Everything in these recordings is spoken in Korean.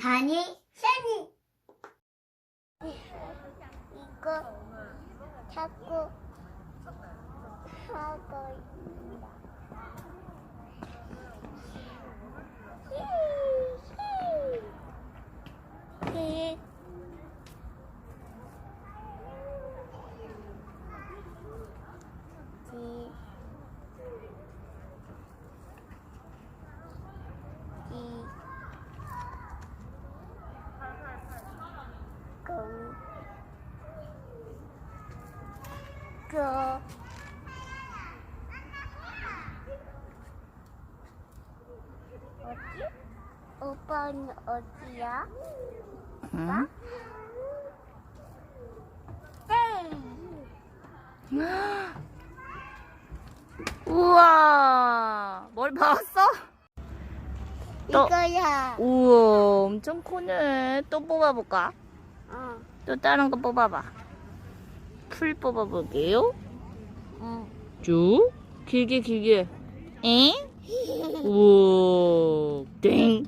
다니 샤니. 이거 자꾸 하고 있다. 히, 히. 지, 이, 공, 저, 어디? 오빠는 어디야? 응? 땡! 우와 머리 박았어? 또. 이거야. 우와 엄청 크네 또 뽑아볼까? 어. 또 다른 거 뽑아봐 풀 뽑아볼게요 응. 쭉 길게 길게 엥? 우와 땡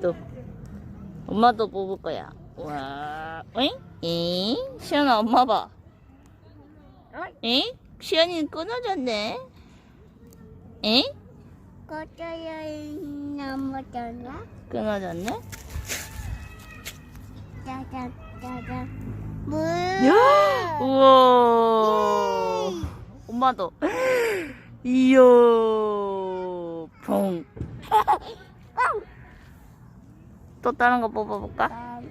또 엄마도 뽑을 거야 와 엥? 엥? 시연아 엄마 봐 엥? 시연이는 끊어졌네 엥? 꺼져야 넘어졌나? 끊어졌네 짜잔, 짜잔. 물. 야! 우와 엄마도 이야 펑. 또 다른 거 뽑아볼까? 짠.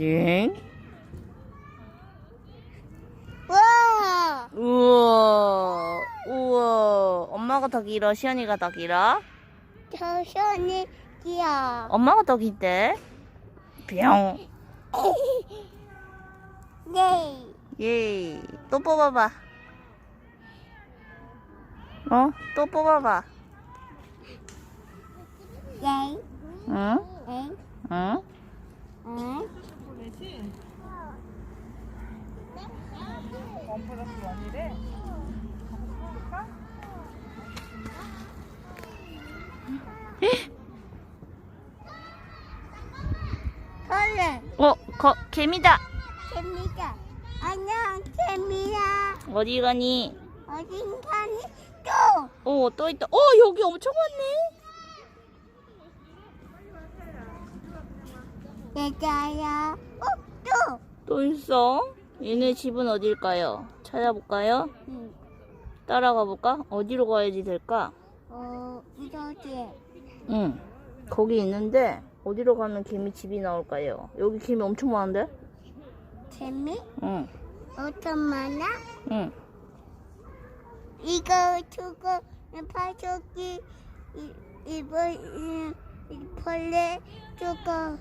응? 와! 우와 우와 엄마가 더 길어 시연이가 더 길어? 저 손이 귀여워. 엄마가 더 긴데 뿅 네. 예이 또 뽑아봐 어? 또 뽑아봐 네. 응? 네. 응? 네. 얼른 어? 거, 개미다 개미다. 안녕 개미야. 어디 가니? 어딘 가니 또. 어, 또 있다. 어, 여기 엄청 많네. 여자야. 어 또. 또 있어. 얘네 집은 어딜까요? 찾아볼까요? 응. 따라가 볼까? 어디로 가야지 될까? 어 이러지. 응. 거기 있는데 어디로 가면 개미 집이 나올까요? 여기 개미 엄청 많은데? 개미? 응. 어떤 많아? 응. 이거 저거 파조기 이- 이거 이- 이 벌레 저거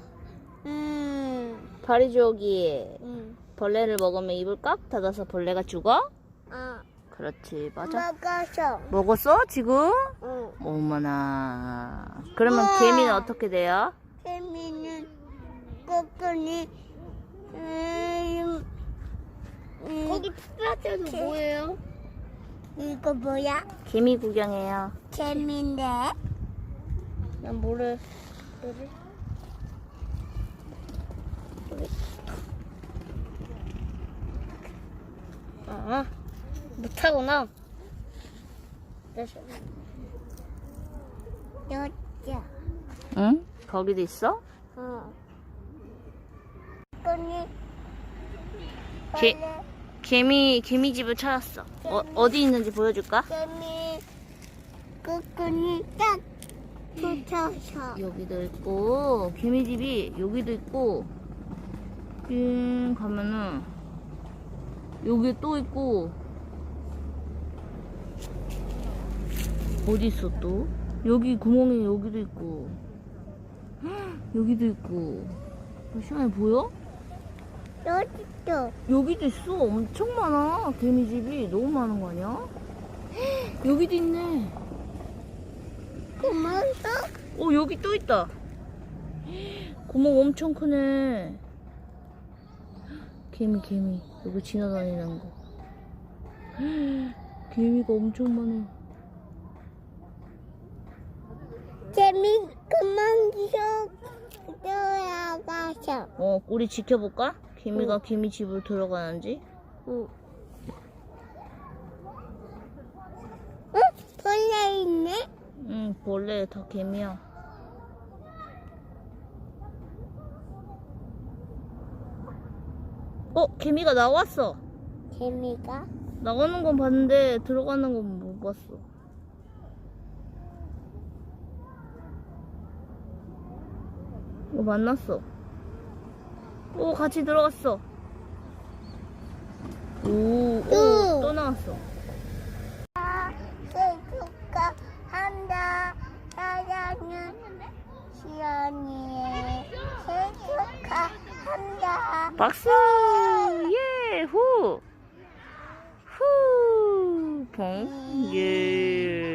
음, 파리 주옥이 음. 벌레를 먹으면 입을 꽉 닫아서 벌레가 죽어? 어 그렇지, 맞아. 먹어서 먹었어, 지금? 응. 어머나. 그러면 우와. 개미는 어떻게 돼요? 개미는 꼬꾸니 음, 음, 거기 푸드라트는 개- 뭐예요? 이거 뭐야? 개미 구경해요. 개미인데 난 모르. 아, 못하구나. 여자 응? 거기도 있어? 어 꼬니 개- 개미 개미 집을 찾았어. 어, 어디 있는지 보여줄까? 개미 꼬꾸니 딱 붙여서 여기도 있고 개미 집이 여기도 있고 빙 가면은 여기 또 있고 어디 있어 또? 여기 구멍에 여기도 있고 헉, 여기도 있고. 어, 시원해 보여? 여기도. 여기도 있어. 엄청 많아. 개미집이. 너무 많은 거 아니야? 헉, 여기도 있네. 고마워서 어 여기 또 있다. 구멍 엄청 크네. 개미 개미. 여기 지나다니는 거. 개미가 엄청 많아 재미 그만 좀 돌아가서. 어, 우리 지켜볼까? 개미가 개미 집으로 들어가는지. 응. 응? 벌레 있네? 응, 원래 다 개미야. 어, 개미가 나왔어. 재미가? 나가는 건 봤는데 들어가는 건 못 봤어. 어, 만났어. 오, 같이 들어갔어. 오, 오, 또. 또 나왔어. 세수가 한다. 사랑은 시연이의 세수가 한다. 박수! 예! 후! 후! 봉! 예!